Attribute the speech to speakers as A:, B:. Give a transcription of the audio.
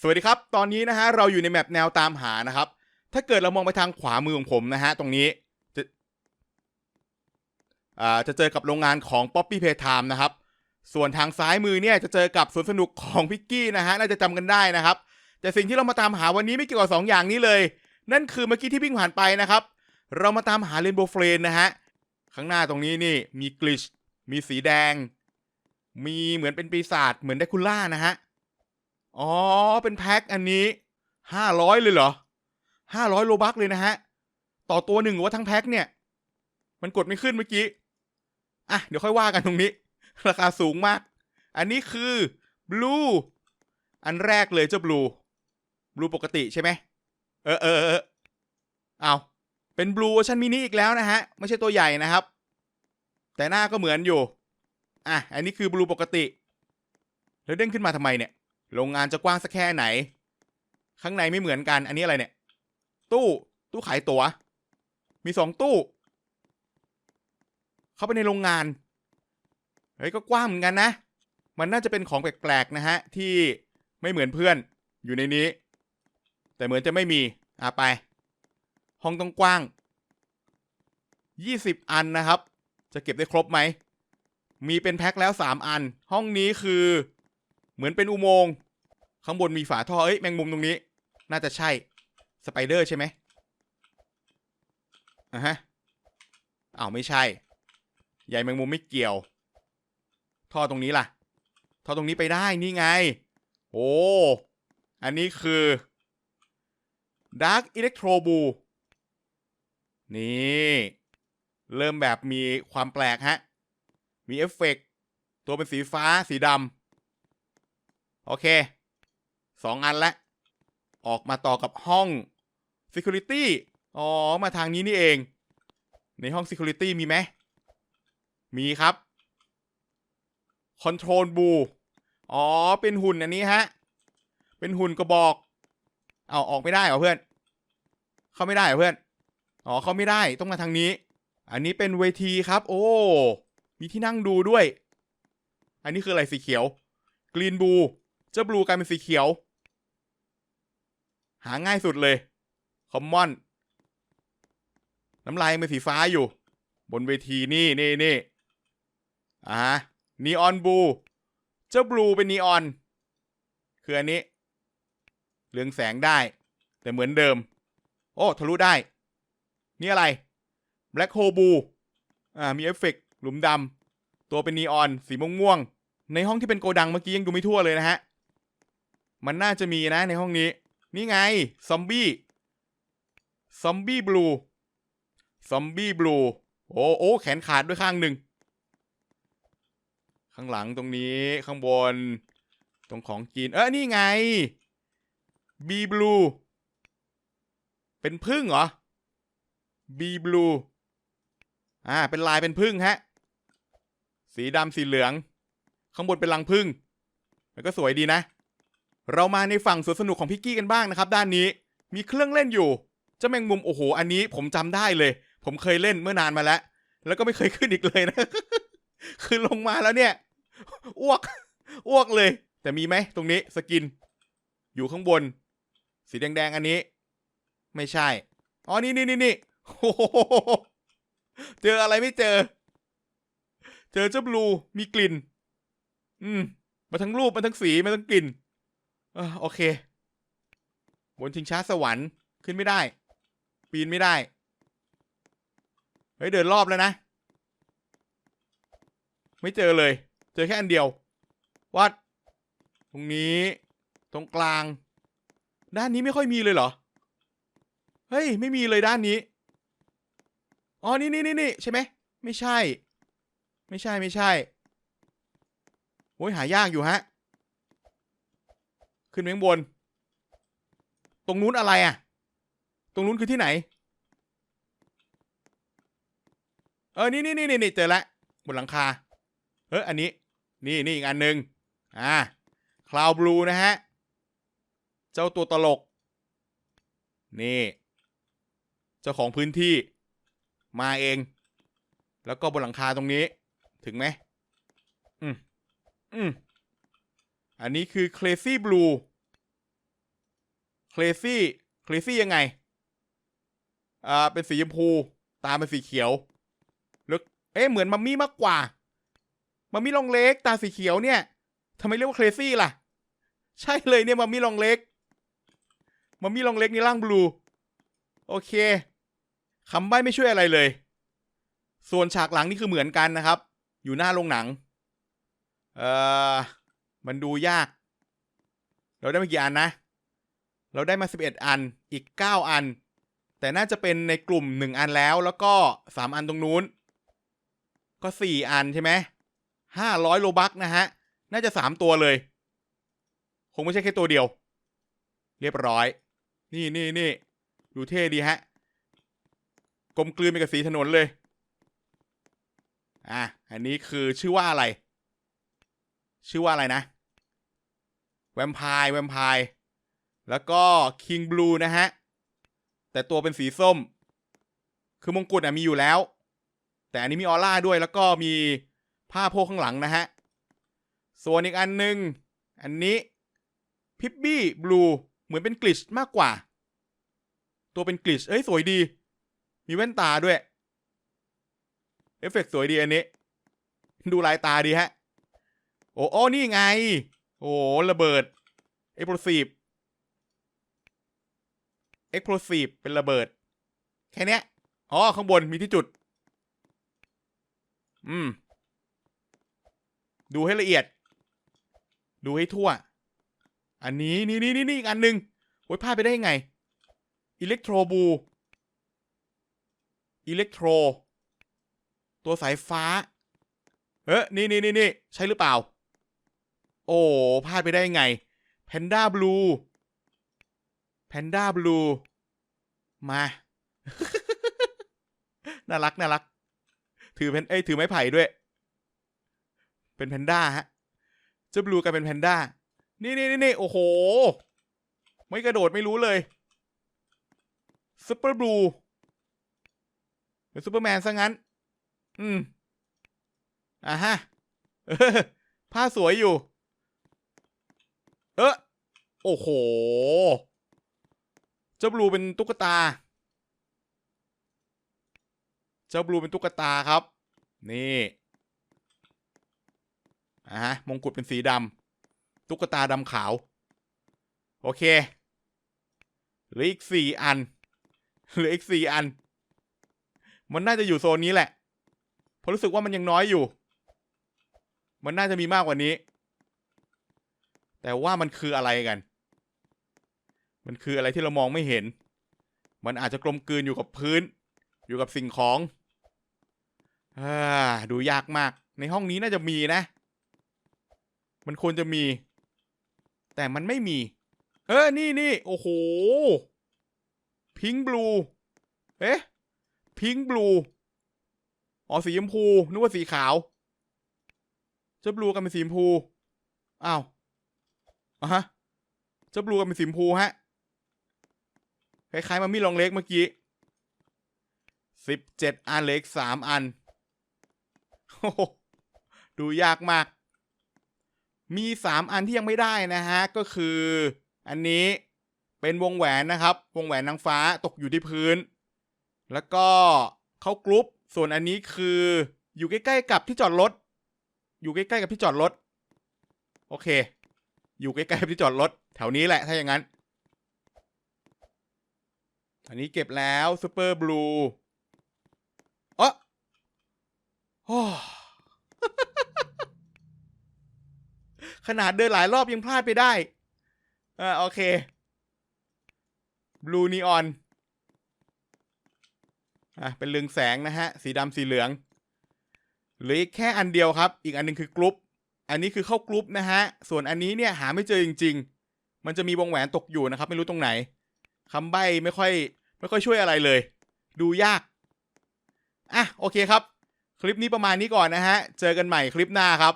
A: สวัสดีครับ ตอนนี้นะฮะเราอยู่ในแมปแนวตามหานะครับ ถ้าเกิดเรามองไปทางขวามือของผมนะฮะตรงนี้จะอ่าจะเจอกับโรงงานของ Poppy Playtime นะครับ ส่วนทางซ้ายมือเนี่ยจะเจอกับสวนสนุกของพิกกี้นะฮะน่าจะจำกันได้นะครับ แต่สิ่งที่เรามาตามหาวันนี้ไม่เกี่ยวกับสองอย่างนี้เลย นั่นคือเมื่อกี้ที่วิ่งผ่านไปนะครับ เรามาตามหาเรนโบว์เฟรนนะฮะข้างหน้าตรงนี้นี่มีกลิชมีสีแดง มีเหมือนเป็นปีศาจเหมือนเดคูล่านะฮะ อ๋อ เป็นแพ็คอันนี้ห้าร้อยเลยเหรอห้าร้อยโลบักเลยนะฮะ ต่อตัวหนึ่งหรือว่าทั้งแพ็คเนี่ย มันกดไม่ขึ้นเมื่อกี้ อะ เดี๋ยวค่อยว่ากันตรงนี้ ราคาสูงมาก อันนี้คือบลูอันแรกเลยเจ้าบลูบลูปกติใช่ไหมเออเออเออเอาเป็นบลูเวอร์ชันมินิอีกแล้วนะฮะ ไม่ใช่ตัวใหญ่นะครับ แต่หน้าก็เหมือนอยู่ อะ อันนี้คือบลูปกติ แล้วเด้งขึ้นมาทำไมเนี่ย โรงงานจะกว้างสักแค่ไหน ข้างในไม่เหมือนกัน อันนี้อะไรเนี่ย ตู้ ตู้ขายตั๋ว มีสองตู้ เข้าไปในโรงงาน เฮ้ย ก็กว้างเหมือนกันนะ มันน่าจะเป็นของแปลกๆนะฮะ ที่ไม่เหมือนเพื่อน อยู่ในนี้ แต่เหมือนจะไม่มี อะไป ห้องต้องกว้างยี่สิบอันนะครับ จะเก็บได้ครบไหม มีเป็นแพ็คแล้วสามอัน ห้องนี้คือ เหมือนเป็นอุโมงค์ข้างบนมีฝาท่อเอ้ยแมงมุมตรงนี้ น่าจะใช่สไปเดอร์ใช่ไหมอะฮะอ้าวไม่ใช่ ใหญ่แมงมุมไม่เกี่ยว ท่อตรงนี้ล่ะ ท่อตรงนี้ไปได้นี่ไง โอ้ อันนี้คือ Dark Electro Blue นี่ เริ่มแบบมีความแปลกฮะ มีเอฟเฟกต์ตัวเป็นสีฟ้าสีดำ โอเคสองอันละออกมาต่อกับห้อง Security อ๋อ มาทางนี้นี่เอง ในห้อง Security มีไหม มีครับ Control Blue อ๋อ เป็นหุ่นอันนี้ฮะ เป็นหุ่นกระบอก เอาออกไม่ได้เหรอเพื่อน เข้าไม่ได้เหรอเพื่อน อ๋อ เข้าไม่ได้ต้องมาทางนี้ อันนี้เป็นเวทีครับ โอ้ มีที่นั่งดูด้วย อันนี้คืออะไรสีเขียว กรีนบู เจ้าบลูกลายเป็นสีเขียว หาง่ายสุดเลย คอมมอน น้ำลายเป็นสีฟ้าอยู่ บนเวทีนี่นี่นี่อ่านีออนบลูเจ้าบลูเป็นนีออน คืออันนี้เรืองแสงได้ แต่เหมือนเดิม โอ้ ทะลุได้ นี่อะไร Black Hole Blue อ่ามีเอฟเฟกต์หลุมดำตัวเป็นนีออน สีม่วงม่วงๆในห้องที่เป็นโกดังเมื่อกี้ยังดูไม่ทั่วเลยนะฮะ มันน่าจะมีนะในห้องนี้ นี่ไง ซอมบี้ ซอมบี้บลู ซอมบี้บลู โอ้โอ้แขนขาดด้วยข้างหนึ่ง ข้างหลังตรงนี้ ข้างบน ตรงของกิน เออนี่ไง บีบลู เป็นพึ่งเหรอ บีบลู อ่า เป็นลายเป็นพึ่งฮะ สีดำสีเหลือง ข้างบนเป็นรังพึ่ง มันก็สวยดีนะ เรามาในฝั่งสวนสนุกของพิกกี้กันบ้างนะครับ ด้านนี้มีเครื่องเล่นอยู่เจ้าแมงมุมโอ้โห อันนี้ผมจำได้เลย ผมเคยเล่นเมื่อนานมาแล้ว แล้วก็ไม่เคยขึ้นอีกเลยนะ คือลงมาแล้วเนี่ยอ้วกอ้วกเลย แต่มีไหมตรงนี้สกิน อยู่ข้างบน สีแดงๆอันนี้ ไม่ใช่อ๋อนี่นี่นี่นี่เจออะไรไม่เจอ เจอเจ้าบลูมีกลิ่น อืมมาทั้งรูปมาทั้งสีมาทั้งกลิ่น เออโอเค บนชิงช้าสวรรค์ขึ้นไม่ได้ ปีนไม่ได้ เฮ้ย เดินรอบแล้วนะ ไม่เจอเลย เจอแค่อันเดียว วัด ตรงนี้ ตรงกลาง ด้านนี้ไม่ค่อยมีเลยเหรอ เฮ้ย ไม่มีเลยด้านนี้ อ๋อ นี่นี่นี่นี่ใช่ไหม ไม่ใช่ ไม่ใช่ไม่ใช่โอ้ยหายากอยู่ฮะ ขึ้นไปข้างบน ตรงนู้นอะไรอะ ตรงนู้นคือที่ไหน เออ นี่นี่นี่นี่เจอแล้วบนหลังคาเอออันนี้ นี่นี่อีกอันหนึ่งอ่า คลาวบลูนะฮะ เจ้าตัวตลก นี่ เจ้าของพื้นที่ มาเอง แล้วก็บนหลังคาตรงนี้ ถึงไหม อืม อืม อันนี้คือ Crazy Blue crazy crazy ยังไง อ่า เป็นสีชมพู ตาเป็นสีเขียวแล้วเอ๊ะเหมือนมัมมี่มากกว่า มัมมี่ลองเล็ก ตาสีเขียวเนี่ยทำไมเรียกว่า crazy ล่ะ ใช่เลยเนี่ยมัมมี่ลองเล็ก มัมมี่ลองเล็กในร่างบลู โอเคคำใบ้ไม่ช่วยอะไรเลย ส่วนฉากหลังนี่คือเหมือนกันนะครับ อยู่หน้าโรงหนัง เอ่อ มันดูยาก เราได้มากี่อันนะ เราได้มา 11 อันอีก 9 อัน แต่น่าจะเป็นในกลุ่ม 1 อันแล้วแล้วก็ 3 อันตรงนู้น ก็ 4 อันใช่ไหม500โลบักนะฮะ น่าจะ 3 ตัวเลย คงไม่ใช่แค่ตัวเดียว เรียบร้อย นี่นี่นี่ดูเท่ดีฮะกลมกลืนไปกับสีถนนเลย อะ อันนี้คือชื่อว่าอะไร ชื่อว่าอะไรนะแวมไพร์แวมไพร์แล้วก็คิงบลูนะฮะ แต่ตัวเป็นสีส้ม คือมงกุฎอะมีอยู่แล้ว แต่อันนี้มีออร่าด้วยแล้วก็มีผ้าโพกข้างหลังนะฮะ ส่วนอีกอันหนึ่งอันนี้พิบบี้บลูเหมือนเป็นกลิชมากกว่า ตัวเป็นกลิชเอ้ย สวยดี มีแว่นตาด้วย เอฟเฟกต์สวยดีอันนี้ ดูลายตาดีฮะ โอ้โอ้นี่ไง โอ้ระเบิดเอ็กโพซีฟเอ็กโพซีฟเป็นระเบิด แค่นี้อ๋อ ข้างบนมีที่จุด อืม ดูให้ละเอียด ดูให้ทั่ว อันนี้นี่นี่นี่นี่อีกอันหนึ่งโอ้ยพลาดไปได้ยังไง อิเล็กโทรบู อิเล็กโทร ตัวสายฟ้า เอ๊ะนี่นี่นี่นี่ใช่หรือเปล่า โอ้พลาดไปได้ไงแพนด้าบลูแพนด้าบลูมา น่ารักน่ารัก ถือเพนเอ้ยถือไม้ไผ่ด้วย เป็นแพนด้าฮะเจ้าบลูกลายเป็นแพนด้า นี่นี่นี่นโอ้โห ไม่กระโดดไม่รู้เลยซุปเปอร์บลูเป็นซูเปอร์แมนซะงั้น อืม อะฮะผ้าสวยอยู่ เออโอ้โห เจ้าบลูเป็นตุ๊กตา เจ้าบลูเป็นตุ๊กตาครับ นี่อะฮะ มงกุฎเป็นสีดำตุ๊กตาดำขาว โอเคหลืออีกสี่อันเหลืออีกสี่อัน มันน่าจะอยู่โซนนี้แหละ เพราะรู้สึกว่ามันยังน้อยอยู่ มันน่าจะมีมากกว่านี้ แต่ว่ามันคืออะไรกัน มันคืออะไรที่เรามองไม่เห็น มันอาจจะกลมกลืนอยู่กับพื้น อยู่กับสิ่งของอดูยากมาก ในห้องนี้น่าจะมีนะ มันควรจะมี แต่มันไม่มี เออ นี่นี่ โอ้โห พิงบลู เอ๊ะ พิงบลู อ๋อ สีชมพู นึกว่าสีขาวเจ้าบลูกันเป็นสีชมพู อ้าว อะฮะเจ้าบลูกันเป็นสีชมพูฮะ คล้ายๆมามีลองเล็กเมื่อกี้สิบเจ็ดอันเล็กสามอันโอ้โหดูยากมาก มีสามอันที่ยังไม่ได้นะฮะ ก็คือ อันนี้เป็นวงแหวนนะครับ วงแหวนนางฟ้าตกอยู่ที่พื้น แล้วก็เข้ากรุ๊ป ส่วนอันนี้คืออยู่ใกล้ๆกับที่จอดรถ อยู่ใกล้ๆกับที่จอดรถ โอเค อยู่ใกล้ๆที่จอดรถแถวนี้แหละถ้าอย่างนั้น อันนี้เก็บแล้วซูเปอร์บลูอ๋ออขนาดเดินหลายรอบยังพลาดไปได้ อ่าโอเค บลูนีออน อะเป็นเรืองแสงนะฮะ สีดำสีเหลืองหลือแค่อันเดียวครับ อีกอันหนึงคือกรุ๊ป อันนี้คือเข้ากรุ๊ปนะฮะ ส่วนอันนี้เนี่ยหาไม่เจอจริง ๆ มันจะมีวงแหวนตกอยู่นะครับ ไม่รู้ตรงไหนคำใบ้ไม่ค่อย ไม่ค่อยช่วยอะไรเลย ดูยาก อะโอเคครับ คลิปนี้ประมาณนี้ก่อนนะฮะ เจอกันใหม่คลิปหน้าครับ